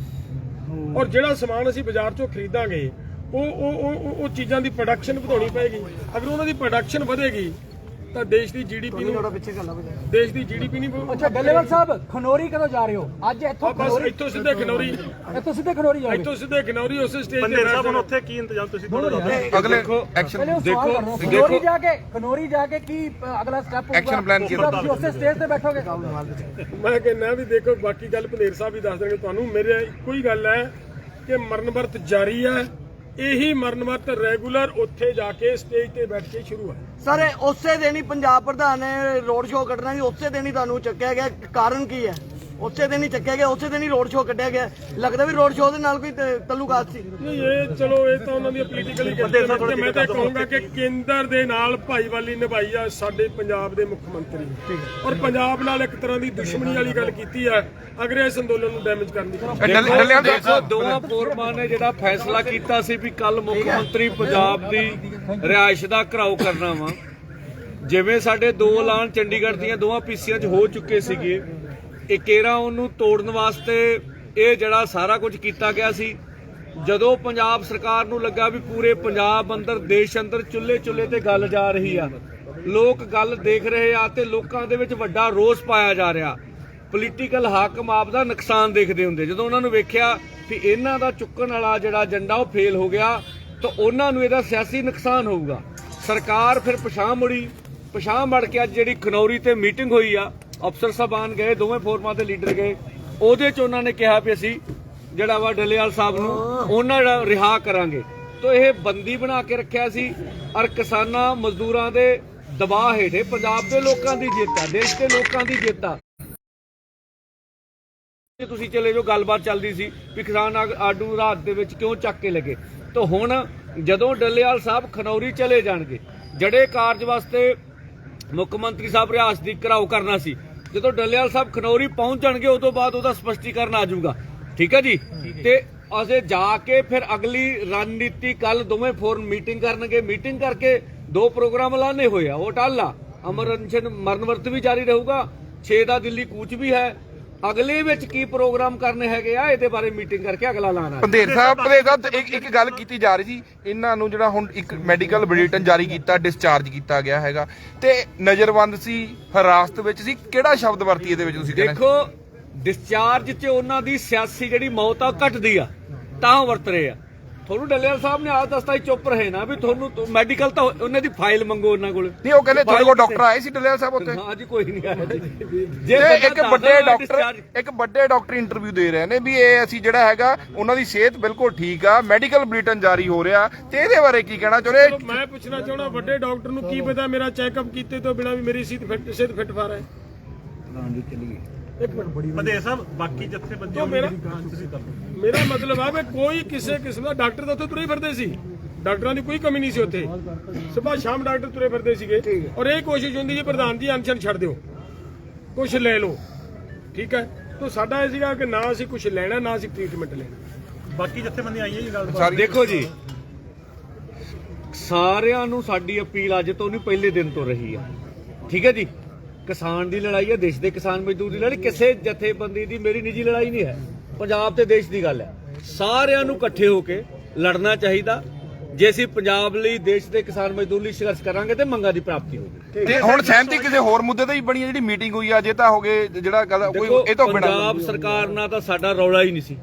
ਔਰ ਜਿਹੜਾ ਸਮਾਨ ਅਸੀਂ ਬਾਜ਼ਾਰ 'ਚੋਂ ਖਰੀਦਾਂਗੇ, ਉਹ ਉਹ ਉਹ ਉਹ- ਉਹ ਚੀਜ਼ਾਂ ਦੀ ਪ੍ਰੋਡਕਸ਼ਨ ਵਧਾਉਣੀ ਪਏਗੀ। ਅਗਰ ਉਹਨਾਂ ਦੀ ਪ੍ਰੋਡਕਸ਼ਨ ਵਧੇਗੀ ਤਾਂ ਦੇਸ਼ ਦੀ ਜੀਡੀਪੀ ਨੂੰ ਦੇਸ਼ ਦੀ ਜੀਡੀਪੀ ਨਹੀਂ। ਅੱਛਾ ਡੱਲੇਵਾਲ ਸਾਹਿਬ ਖਨੋਰੀ ਕਦੋਂ ਜਾ ਰਹੇ ਹੋ? ਅੱਜ ਇੱਥੋਂ ਬਸ ਖਨੋਰੀ ਇੱਥੋਂ ਸਿੱਧੇ ਖਨੌਰੀ। ਇੱਥੋਂ ਸਿੱਧੇ ਖਨੋਰੀ ਜਾਓਗੇ। ਇੱਥੋਂ ਸਿੱਧੇ ਖਨੌਰੀ ਉਸੇ ਸਟੇਜ ਤੇ ਪੰਜੇਰ ਸਾਹਿਬ ਹੁਣ ਉੱਥੇ ਕੀ ਇੰਤਜ਼ਾਮ ਤੁਸੀਂ ਥੋੜਾ ਦੱਸੋ ਅਗਲੇ ਪਹਿਲੇ ਐਕਸ਼ਨ ਉਹ ਸਵਾਲ ਕਰ। ਰਿਹਾ ਖਨੋਰੀ ਜਾ ਕੇ ਖਨੋਰੀ ਜਾ ਕੇ ਕੀ ਅ, ਅਗਲਾ ਸਟੈਪ ਹੋਊਗਾ? Action plan ਕੀ ਉਹਦਾ ਤੁਸੀਂ ਉਸੇ ਸਟੇਜ ਤੇ ਬੈਠੋਗੇ। ਮੈਂ ਕਹਿੰਦਾ ਵੀ ਦੇਖੋ ਬਾਕੀ ਗੱਲ ਭਨੇਰ ਸਾਹਿਬ ਵੀ ਦੱਸ ਦੇਣਗੇ ਤੁਹਾਨੂੰ। ਮੇਰੇ ਇੱਕੋ ਹੀ ਗੱਲ ਹੈ ਕਿ ਮਰਨ ਵਰਤ ਜਾਰੀ ਹੈ। ਇਹੀ ਮਰਨਮਤ ਰੈਗੂਲਰ ਉੱਥੇ ਜਾ ਕੇ ਸਟੇਜ ਤੇ ਬੈਠ ਕੇ ਸ਼ੁਰੂ ਹੈ। ਸਰ ਉਸੇ ਦਿਨ ਹੀ ਪੰਜਾਬ ਪ੍ਰਧਾਨ ਨੇ ਰੋਡ ਸ਼ੋਅ ਕੱਢਣਾ ਸੀ, ਉਸੇ ਦਿਨ ਹੀ ਤੁਹਾਨੂੰ ਚੱਕਿਆ ਗਿਆ। ਕਾਰਨ ਕੀ ਹੈ? ਉਸੇ ਦਿਨ ਹੀ ਚੱਕਿਆ ਗਿਆ ਉਸੇ ਦਿਨ ਹੀ ਰੋਡ ਸ਼ੋਅ ਕੱਢਿਆ ਗਿਆ। ਲੱਗਦਾ ਵੀ ਰੋਡ ਸ਼ੋਅ ਦੇ ਨਾਲ ਕੋਈ ਤ- ਤਾਲੁਕਾਤ ਸੀ। ਨਹੀਂ ਇਹ ਚਲੋ ਇਹ ਤਾਂ ਉਹਨਾਂ ਦੀ ਪੋਲੀਟੀਕਲੀ ਗੱਲ ਮੈਂ ਤਾਂ ਕਹੂੰਗਾ ਕਿ ਕੇਂਦਰ ਦੇ ਨਾਲ ਭਾਈਵਾਲੀ ਨਿਭਾਈ ਆ ਸਾਡੇ ਪੰਜਾਬ ਦੇ ਮੁੱਖ ਮੰਤਰੀ। ਔਰ ਪੰਜਾਬ ਨਾਲ ਇੱਕ ਤਰ੍ਹਾਂ ਦੀ ਦੁਸ਼ਮਣੀ ਵਾਲੀ ਗੱਲ ਕੀਤੀ ਹੈ ਅਗਰ ਇਸ ਅੰਦੋਲਨ ਨੂੰ ਡੈਮੇਜ ਕਰਨ ਦੀ ਦੇਖੋ ਦੋਵਾਂ ਫੋਰਮਾਂ ਨੇ ਜਿਹੜਾ ਫੈਸਲਾ ਕੀਤਾ ਸੀ ਵੀ ਕੱਲ ਮੁੱਖ ਮੰਤਰੀ ਪੰਜਾਬ ਦੀ ਰਿਹਾਇਸ਼ ਦਾ ਘਰਾਓ ਕਰਨਾ ਵਾ। ਜਿਵੇਂ ਸਾਡੇ ਦੋ ਐਲਾਨ ਚੰਡੀਗੜ੍ਹ ਦੀਆਂ ਦੋਵਾਂ ਪੀਸੀਆਂ 'ਚ ਹੋ ਚੁੱਕੇ ਸੀਗੇ ਇਹ ਕੇਰਾ ਉਹਨੂੰ ਤੋੜਨ ਵਾਸਤੇ ਇਹ ਜਿਹੜਾ ਸਾਰਾ ਕੁਝ ਕੀਤਾ ਗਿਆ ਸੀ। ਜਦੋਂ ਪੰਜਾਬ ਸਰਕਾਰ ਨੂੰ ਲੱਗਾ ਵੀ ਪੂਰੇ ਪੰਜਾਬ ਅੰਦਰ, ਦੇਸ਼ ਅੰਦਰ ਚੁੱਲ੍ਹੇ ਚੁੱਲ੍ਹੇ ਤੇ ਗੱਲ ਜਾ ਰਹੀ ਆ, ਲੋਕ ਗੱਲ ਦੇਖ ਰਹੇ ਆ ਤੇ ਲੋਕਾਂ ਦੇ ਵਿੱਚ ਵੱਡਾ ਰੋਸ ਪਾਇਆ ਜਾ ਰਿਹਾ। ਪੋਲੀਟੀਕਲ ਹਾਕਮ ਆਪ ਦਾ ਨੁਕਸਾਨ ਦੇਖਦੇ ਹੁੰਦੇ। ਜਦੋਂ ਉਹਨਾਂ ਨੂੰ ਵੇਖਿਆ ਵੀ ਇਹਨਾਂ ਦਾ ਚੁੱਕਣ ਵਾਲਾ ਜਿਹੜਾ ਏਜੰਡਾ ਉਹ ਫੇਲ ਹੋ ਗਿਆ, ਤਾਂ ਉਹਨਾਂ ਨੂੰ ਇਹਦਾ ਸਿਆਸੀ ਨੁਕਸਾਨ ਹੋਊਗਾ। ਸਰਕਾਰ ਫਿਰ ਪਛਾਣ ਮੁੜੀ ਪਛਾਣ ਮੜ ਕੇ ਅੱਜ ਜਿਹੜੀ ਖਨੌਰੀ ਤੇ ਮੀਟਿੰਗ ਹੋਈ ਆ ਅਫਸਰ ਸਾਹਿਬਾਨ ਗਏ ਦੋਵੇਂ ਫੋਰਮਾਂ ਦੇ ਲੀਡਰ ਗਏ। ਉਹਦੇ ਚ ਉਹਨਾਂ ਨੇ ਕਿਹਾ ਵੀ ਅਸੀਂ ਜਿਹੜਾ ਵਾ ਡੱਲੇਵਾਲ ਸਾਹਿਬ ਨੂੰ ਉਹਨਾਂ ਦਾ ਰਿਹਾ ਕਰਾਂਗੇ। ਤਾਂ ਇਹ ਬੰਦੀ ਬਣਾ ਕੇ ਰੱਖਿਆ ਸੀ ਔਰ ਕਿਸਾਨਾਂ ਮਜ਼ਦੂਰਾਂ ਦੇ ਦਬਾਅ ਹੇਠੇ ਪੰਜਾਬ ਦੇ ਲੋਕਾਂ ਦੀ ਜਿੱਤ ਆ ਦੇਸ਼ ਦੇ ਲੋਕਾਂ ਦੀ ਜਿੱਤ ਆ। ਜੇ ਤੁਸੀਂ ਚਲੇ ਜਾਓ ਗੱਲਬਾਤ ਚੱਲਦੀ ਸੀ ਵੀ ਕਿਸਾਨ ਆਡੂ ਰਾਤ ਦੇ ਵਿੱਚ ਕਿਉਂ ਚੱਕ ਕੇ ਲੱਗੇ। ਤਾਂ ਹੁਣ ਜਦੋਂ ਡੱਲੇਵਾਲ ਸਾਹਿਬ ਖਨੌਰੀ ਚਲੇ ਜਾਣਗੇ ਜੜੇ ਕਾਰਜ ਵਾਸਤੇ ਮੁੱਖ ਮੰਤਰੀ ਸਾਹਿਬ ਰਿਆਸਤ ਦੀ ਘਰਾਓ ਕਰਨਾ ਸੀ ਜਦੋਂ ਡੱਲੇਵਾਲ ਸਾਹਿਬ ਖਨੌਰੀ ਪਹੁੰਚ ਜਾਣਗੇ ਉਸ ਤੋਂ ਬਾਅਦ ਉਹਦਾ ਸਪਸ਼ਟੀਕਰਨ ਆ ਜਾਊਗਾ। ਠੀਕ ਹੈ ਜੀ? ਤੇ ਅਸੀਂ ਜਾ ਕੇ ਫਿਰ ਅਗਲੀ ਰਣਨੀਤੀ ਕੱਲ ਦੋਵੇਂ ਫੋਰਨ ਮੀਟਿੰਗ ਕਰਨਗੇ। ਮੀਟਿੰਗ ਕਰਕੇ ਦੋ ਪ੍ਰੋਗਰਾਮ ਐਲਾਨੇ ਹੋਏ ਆ। ਉਹ ਟਾਲਾ ਅਮਰ ਅਨਸ਼ਨ ਮਰਨ ਵਰਤ ਵੀ ਜਾਰੀ ਰਹੂਗਾ। 6 ਦਾ ਦਿੱਲੀ ਕੂਚ ਵੀ ਹੈ। ਅਗਲੇ ਵਿੱਚ ਕੀ ਪ੍ਰੋਗਰਾਮ ਕਰਨੇ ਹੈਗੇ ਆ ਇਹਦੇ ਬਾਰੇ ਮੀਟਿੰਗ ਕਰਕੇ ਅਗਲਾ ਐਲਾਨ ਆ ਪੰਧੇਰ ਸਾਹਿਬ ਪੰਧੇਰ ਸਾਹਿਬ ਇੱਕ ਇੱਕ ਗੱਲ ਕੀਤੀ ਜਾ ਰਹੀ ਸੀ ਇਹਨਾਂ ਨੂੰ ਜਿਹੜਾ ਹੁਣ ਇੱਕ ਮੈਡੀਕਲ ਬੁਲੇਟਿਨ ਜਾਰੀ ਕੀਤਾ ਡਿਸਚਾਰਜ ਕੀਤਾ ਗਿਆ ਹੈਗਾ। ਤੇ ਨਜ਼ਰਬੰਦ ਸੀ ਹਿਰਾਸਤ ਵਿੱਚ ਸੀ ਕਿਹੜਾ ਸ਼ਬਦ ਵਰਤੀ ਇਹਦੇ ਵਿੱਚ ਤੁਸੀਂ ਕਹਿੰਦੇ? ਦੇਖੋ ਡਿਸਚਾਰਜ 'ਚ ਉਹਨਾਂ ਦੀ ਸਿਆਸੀ ਜਿਹੜੀ ਮੌਤ ਆ ਘਟਦੀ ਆ ਤਾਂ ਵਰਤ ਰਹੇ ਆ। ਤੁਹਾਨੂੰ ਡੱਲੇਵਾਲ ਸਾਹਿਬ ਨੇ ਆਹ ਦੱਸਤਾ ਹੀ ਚੁੱਪ ਰਹੇ ਨਾ ਵੀ ਤੁਹਾਨੂੰ ਮੈਡੀਕਲ ਤਾਂ ਉਹਨਾਂ ਦੀ ਫਾਈਲ ਮੰਗੋ ਉਹਨਾਂ ਕੋਲ। ਨਹੀਂ ਉਹ ਕਹਿੰਦੇ ਤੁਹਾਡੇ ਕੋਲ ਡਾਕਟਰ ਆਏ ਸੀ ਡੱਲੇਵਾਲ ਸਾਹਿਬ ਉੱਥੇ। ਹਾਂ ਜੀ ਕੋਈ ਨਹੀਂ ਆਇਆ ਜੀ। ਜੇ ਇੱਕ ਵੱਡੇ ਡਾਕਟਰ ਇੱਕ ਵੱਡੇ ਡਾਕਟਰ ਇੰਟਰਵਿਊ ਦੇ ਰਹੇ ਨੇ ਵੀ ਇਹ ਅਸੀਂ ਜਿਹੜਾ ਹੈਗਾ ਉਹਨਾਂ ਦੀ ਸਿਹਤ ਬਿਲਕੁਲ ਠੀਕ ਆ ਮੈਡੀਕਲ ਬੁਲੇਟਿਨ ਜਾਰੀ ਹੋ ਰਿਹਾ। ਤੇ ਇਹਦੇ ਬਾਰੇ ਕੀ ਕਹਿਣਾ ਚਾਹੁੰਦੇ? ਮੈਂ ਪੁੱਛਣਾ ਚਾਹਣਾ ਵੱਡੇ ਡਾਕਟਰ ਨੂੰ ਕੀ ਪਤਾ ਮੇਰਾ ਚੈੱਕਅਪ ਕੀਤੇ ਤੋਂ ਬਿਨਾ ਵੀ ਮੇਰੀ ਸਿਹਤ ਫਿੱਟ ਸਿਹਤ ਫਿੱਟ ਫਾਰ ਹੈ? ਇੱਕ ਮਿੰਟ ਪੰਦੇਰ ਸਾਹਿਬ ਬਾਕੀ ਜਥੇਬੰਦੀਆਂ ਤੋਂ ਮੇਰਾ ਤੁਸੀਂ ਕਰ ਲਓ। ਮੇਰਾ ਮਤਲਬ ਆ ਵੀ ਕੋਈ ਕਿਸੇ ਕਿਸਮ ਦਾ ਡਾਕਟਰ ਤਾਂ ਉੱਥੇ ਤੁਰੇ ਫਿਰਦੇ ਸੀ। ਡਾਕਟਰਾਂ ਦੀ ਕੋਈ ਕਮੀ ਨਹੀਂ ਸੀ ਉੱਥੇ। ਸਵੇਰ ਸ਼ਾਮ ਡਾਕਟਰ ਤੁਰੇ ਫਿਰਦੇ ਸੀਗੇ। ਔਰ ਇਹ ਕੋਸ਼ਿਸ਼ ਹੁੰਦੀ ਜੀ ਪ੍ਰਧਾਨ ਜੀ ਅਨਸ਼ਨ ਛੱਡ ਦਿਓ। ਕੁਝ ਲੈ ਲਓ। ਠੀਕ ਹੈ? ਤਾਂ ਸਾਡਾ ਇਹ ਸੀਗਾ ਕਿ ਨਾ ਅਸੀਂ ਕੁਝ ਲੈਣਾ ਨਾ ਅਸੀਂ ਟ੍ਰੀਟਮੈਂਟ ਲੈਣਾ। ਬਾਕੀ ਜਥੇਬੰਦੀਆਂ ਆਈਆਂ ਜੀ ਗੱਲ ਸਾਰੀ ਦੇਖੋ ਜੀ। ਸਾਰਿਆਂ ਨੂੰ ਸਾਡੀ ਅਪੀਲ ਅੱਜ ਤੋਂ ਨਹੀਂ ਪਹਿਲੇ ਦਿਨ ਤੋਂ ਰਹੀ ਆ। ਠੀਕ ਹੈ ਜੀ? ਕਿਸਾਨ ਦੀ ਲੜਾਈ ਹੈ ਦੇਸ਼ ਦੇ ਕਿਸਾਨ ਮਜ਼ਦੂਰ ਦੀ ਲੜਾਈ ਕਿਸੇ ਜਥੇਬੰਦੀ ਦੀ ਮੇਰੀ ਨਿੱਜੀ ਲੜਾਈ ਨਹੀਂ ਹੈ। ਪੰਜਾਬ ਤੇ ਦੇਸ਼ ਦੀ ਗੱਲ ਹੈ। ਸਾਰਿਆਂ ਨੂੰ ਇਕੱਠੇ ਹੋ ਕੇ ਲੜਨਾ ਚਾਹੀਦਾ। ਜੇ ਅਸੀਂ ਪੰਜਾਬ ਲਈ ਦੇਸ਼ ਦੇ ਕਿਸਾਨ ਮਜ਼ਦੂਰ ਲਈ ਸੰਘਰਸ਼ ਕਰਾਂਗੇ ਤੇ ਮੰਗਾਂ ਦੀ ਪ੍ਰਾਪਤੀ ਹੋਵੇਗੀ। ਤੇ ਹੁਣ ਸਹਿਮਤੀ ਕਿਸੇ ਹੋਰ ਮੁੱਦੇ ਤੇ ਹੀ ਬਣੀ ਹੈ ਜਿਹੜੀ ਮੀਟਿੰਗ ਹੋਈ ਆ ਜੇ ਤਾਂ ਹੋ ਗਏ ਜਿਹੜਾ ਕੋਈ ਇਹ ਤੋਂ ਬਿਨਾਂ ਪੰਜਾਬ ਸਰਕਾਰ ਨਾਲ ਤਾਂ ਸਾਡਾ ਰੌਲਾ ਹੀ ਨਹੀਂ ਸੀ।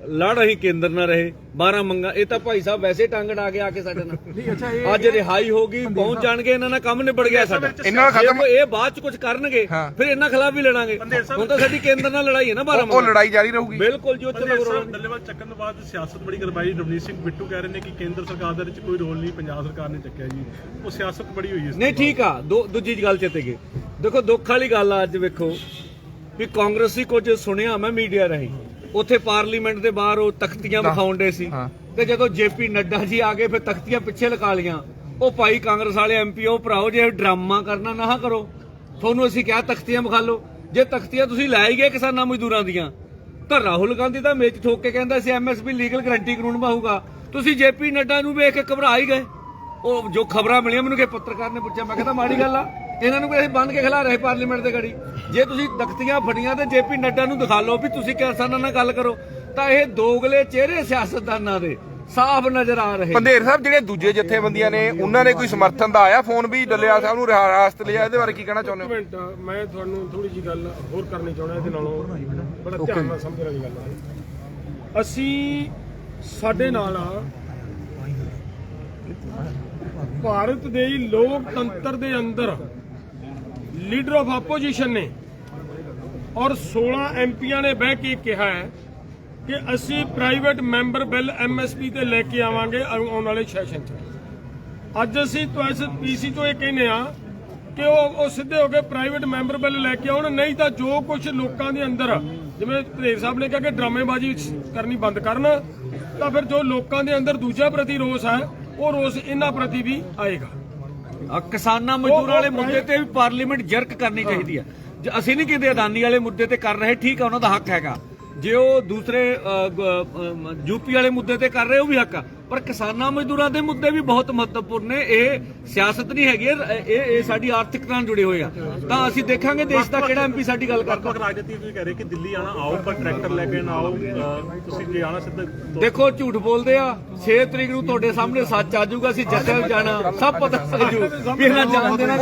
ਲੜ ਅਸੀਂ ਕੇਂਦਰ ਨਾਲ ਰਹੇ 12 ਮੰਗਾ ਇਹ ਤਾਂ ਭਾਈ ਸਾਹਿਬ ਵੈਸੇ ਟੰਗ ਡਾ ਕੇ ਆ ਕੇ ਸਾਡੇ ਨਾਲ। ਅੱਜ ਰਿਹਾਈ ਹੋ ਗਈ ਪਹੁੰਚ ਜਾਣਗੇ ਇਹਨਾਂ ਨਾਲ ਕੰਮ ਨਿਬੜ ਗਿਆ ਸਾਡਾ। ਇਹਨਾਂ ਨਾਲ ਖਤਮ ਇਹ ਬਾਅਦ ਚ ਕੁਝ ਕਰਨਗੇ। ਫਿਰ ਇਹਨਾਂ ਖਿਲਾਫ ਵੀ ਲੜਾਂਗੇ। ਹੁਣ ਤਾਂ ਸਾਡੀ ਕੇਂਦਰ ਨਾਲ ਲੜਾਈ ਹੈ ਨਾ 12 ਉਹ ਲੜਾਈ ਜਾਰੀ ਰਹੂਗੀ। ਬਿਲਕੁਲ ਜੀ ਉੱਥੇ ਤਾਂ ਸਾਹਿਬ ਡੱਲੇਵਾਲ ਚੱਕਣ ਤੋਂ ਬਾਅਦ ਸਿਆਸਤ ਬੜੀ ਕਰਵਾਈ ਰਵਨੀਤ ਸਿੰਘ ਬਿੱਟੂ ਕਹਿ ਰਹੇ ਨੇ ਕਿ ਕੇਂਦਰ ਸਰਕਾਰ ਦੇ ਵਿੱਚ ਕੋਈ ਰੋਲ ਨਹੀਂ ਪੰਜਾਬ ਸਰਕਾਰ ਨੇ ਚੱਕਿਆ ਜੀ। ਉਹ ਸਿਆਸਤ ਬੜੀ ਹੋਈ ਹੈ ਨਹੀਂ ਠੀਕ ਆ ਦੋ ਦੂਜੀ ਗੱਲ ਚੇਤੇ ਗਈ ਦੇਖੋ ਦੁੱਖ ਵਾਲੀ ਗੱਲ ਆ ਅੱਜ ਵੇਖੋ ਵੀ ਕਾਂਗਰਸੀ ਕੁਝ ਸੁਣਿਆ ਮੈਂ ਮੀਡੀਆ ਰਾਹੀਂ। ਉੱਥੇ ਪਾਰਲੀਮੈਂਟ ਦੇ ਬਾਹਰ ਉਹ ਤਖਤੀਆਂ ਵਿਖਾਉਂਦੇ ਸੀ। ਹਾਂ। ਤੇ ਜਦੋਂ ਜੇਪੀ ਨੱਡਾ ਜੀ ਆ ਗਏ ਫਿਰ ਤਖਤੀਆਂ ਪਿੱਛੇ ਲਗਾ ਲੀਆਂ ਉਹ ਭਾਈ ਕਾਂਗਰਸ ਵਾਲੇ ਐਮਪੀ ਉਹ ਭਰਾਓ ਜੇ ਡਰਾਮਾ ਕਰਨਾ ਨਾ ਕਰੋ। ਤੁਹਾਨੂੰ ਅਸੀਂ ਕਿਹਾ ਤਖਤੀਆਂ ਵਿਖਾ ਲਓ। ਜੇ ਤਖਤੀਆਂ ਤੁਸੀਂ ਲੈ ਹੀ ਗਏ ਕਿਸਾਨਾਂ ਮਜ਼ਦੂਰਾਂ ਦੀਆਂ ਤਾਂ ਰਾਹੁਲ ਗਾਂਧੀ ਤਾਂ ਮੇਚ ਠੋਕ ਕੇ ਕਹਿੰਦਾ ਸੀ ਐਮਐਸਪੀ ਲੀਗਲ ਗਰੰਟੀ ਕਾਨੂੰਨ ਬਾਹੂਗਾ ਤੁਸੀਂ ਜੇਪੀ ਨੱਡਾ ਨੂੰ ਵੇਖ ਕੇ ਘਬਰਾ ਹੀ ਗਏ। ਉਹ ਜੋ ਖਬਰਾਂ ਮਿਲੀਆਂ ਮੈਨੂੰ ਕਿ ਪੱਤਰਕਾਰ ਨੇ ਪੁੱਛਿਆ ਮੈਂ ਕਹਿੰਦਾ ਮਾੜੀ ਗੱਲ ਆ। ਇਹਨਾਂ ਨੂੰ ਕੋਈ ਅਸੀਂ ਬੰਨ ਕੇ ਖਿਲਾ ਰਹੇ ਪਾਰਲੀਮੈਂਟ ਦੇ ਗੜੀ ਜੇ ਤੁਸੀਂ ਤਖਤੀਆਂ ਫੜੀਆਂ ਤੇ ਜੇਪੀ ਨੱਡਾ ਨੂੰ ਦਿਖਾ ਲਓ ਵੀ ਤੁਸੀਂ ਕਿਸਾਨਾਂ ਨਾਲ ਗੱਲ ਕਰੋ ਤਾਂ ਇਹ ਦੋਗਲੇ ਚਿਹਰੇ ਸਿਆਸਤਦਾਨਾਂ ਦੇ ਸਾਫ਼ ਨਜ਼ਰ ਆ ਰਹੇ। ਪੰਧੇਰ ਸਾਹਿਬ ਜਿਹੜੇ ਦੂਜੇ ਜਥੇਬੰਦੀਆਂ ਨੇ ਉਹਨਾਂ ਨੇ ਕੋਈ ਸਮਰਥਨ ਦਾ ਆਇਆ? ਫੋਨ ਵੀ ਡੱਲੇਵਾਲ ਸਾਹਿਬ ਨੂੰ ਰਿਆਸਤ ਲਿਆ ਇਹਦੇ ਬਾਰੇ ਕੀ ਕਹਿਣਾ ਚਾਹੁੰਦੇ ਹੋ? ਮਿੰਟ ਮੈਂ ਤੁਹਾਨੂੰ ਥੋੜੀ ਜੀ ਗੱਲ ਹੋਰ ਕਰਨੀ ਚਾਹੁੰਦਾ ਇਹਦੇ ਨਾਲੋਂ। ਬੜਾ ਧਿਆਨ ਨਾਲ ਸਮਝਣ ਵਾਲੀ ਗੱਲ ਹੈ ਅਸੀਂ ਸਾਡੇ ਨਾਲ ਆ ਭਾਰਤ ਦੇ ਲੋਕਤੰਤਰ ਦੇ ਅੰਦਰ ਲੀਡਰ ਆਫ ਆਪੋਜੀਸ਼ਨ ਨੇ ਔਰ 16 ਐਮਪੀਆਂ ਨੇ ਬਹਿ ਕੇ ਕਿਹਾ ਹੈ ਕਿ ਅਸੀਂ ਪ੍ਰਾਈਵੇਟ ਮੈਂਬਰ ਬਿੱਲ ਐਮਐਸਪੀ ਤੇ ਲੈ ਕੇ ਆਵਾਂਗੇ ਆਉਣ ਵਾਲੇ ਸੈਸ਼ਨ 'ਚ। ਅੱਜ ਅਸੀਂ ਤੋਂ ਇਸ ਪੀਸੀ ਤੋਂ ਇਹ ਕਹਿੰਦੇ ਆ ਕਿ ਉਹ ਉਹ ਸਿੱਧੇ ਹੋ ਕੇ ਪ੍ਰਾਈਵੇਟ ਮੈਂਬਰ ਬਿੱਲ ਲੈ ਕੇ ਆਉਣ, ਨਹੀਂ ਤਾਂ ਜੋ ਕੁਝ ਲੋਕਾਂ ਦੇ ਅੰਦਰ ਜਿਵੇਂ ਧਨੇਰ ਸਾਹਿਬ ਨੇ ਕਿਹਾ ਕਿ ਡਰਾਮੇਬਾਜ਼ੀ ਕਰਨੀ ਬੰਦ ਕਰਨ, ਤਾਂ ਫਿਰ ਜੋ ਲੋਕਾਂ ਦੇ ਅੰਦਰ ਦੂਜਾ ਪ੍ਰਤੀ ਰੋਸ ਹੈ, ਉਹ ਰੋਸ ਇਹਨਾਂ ਪ੍ਰਤੀ ਵੀ ਆਏਗਾ। ਆ ਕਿਸਾਨਾਂ ਮਜ਼ਦੂਰਾਂ ਵਾਲੇ ਮੁੱਦੇ ਤੇ ਵੀ ਪਾਰਲੀਮੈਂਟ ਜਰਕ ਕਰਨੀ ਚਾਹੀਦੀ ਆ। ਅਸੀਂ ਨਹੀਂ ਕਹਿੰਦੇ ਅਦਾਨੀ ਵਾਲੇ ਮੁੱਦੇ ਤੇ ਕਰ ਰਹੇ ਠੀਕ ਆ ਉਹਨਾਂ ਦਾ ਹੱਕ ਹੈਗਾ। ਜੇ ਉਹ ਦੂਸਰੇ ਯੂਪੀ ਵਾਲੇ ਮੁੱਦੇ ਤੇ ਕਰ ਰਹੇ ਉਹ ਵੀ ਹੱਕ ਆ। ਪਰ ਕਿਸਾਨਾਂ ਮਜ਼ਦੂਰਾਂ ਦੇ ਮੁੱਦੇ ਵੀ ਬਹੁਤ ਮਹੱਤਵਪੂਰਨ ਨੇ। ਇਹ ਸਿਆਸਤ ਨਹੀਂ ਹੈਗੀ ਇਹ ਇਹ ਸਾਡੀ ਆਰਥਿਕਤਾ ਨਾਲ ਜੁੜੇ ਹੋਏ ਆ। ਤਾਂ ਅਸੀਂ ਦੇਖਾਂਗੇ ਦੇਸ਼ ਦਾ ਕਿਹੜਾ ਐਮਪੀ ਸਾਡੀ ਗੱਲ ਕਰਦਾ। ਵੱਖ ਰਾਜਨੀਤੀ ਤੁਸੀਂ ਕਹਿ ਰਹੇ ਕਿ ਦਿੱਲੀ ਆਣਾ ਆਓ ਪਰ ਟਰੈਕਟਰ ਲੈ ਕੇ ਨਾ ਆਓ ਅਹ ਤੁਸੀਂ ਜੇ ਆਣਾ ਸਿੱਧਾ ਤੋਂ- ਦੇਖੋ ਝੂਠ ਬੋਲਦੇ ਆ। 6 ਤਰੀਕ ਨੂੰ ਤੁਹਾਡੇ ਸਾਹਮਣੇ ਸੱਚ ਆ ਜਾਊਗਾ ਅਸੀਂ ਜੱਥੇ ਜਾਣਾ। ਸਭ ਪਤਾ ਚੱਲ ਜੂ। ਵੀ ਇਹਨਾਂ ਜਾਣ ਦੇਣਾ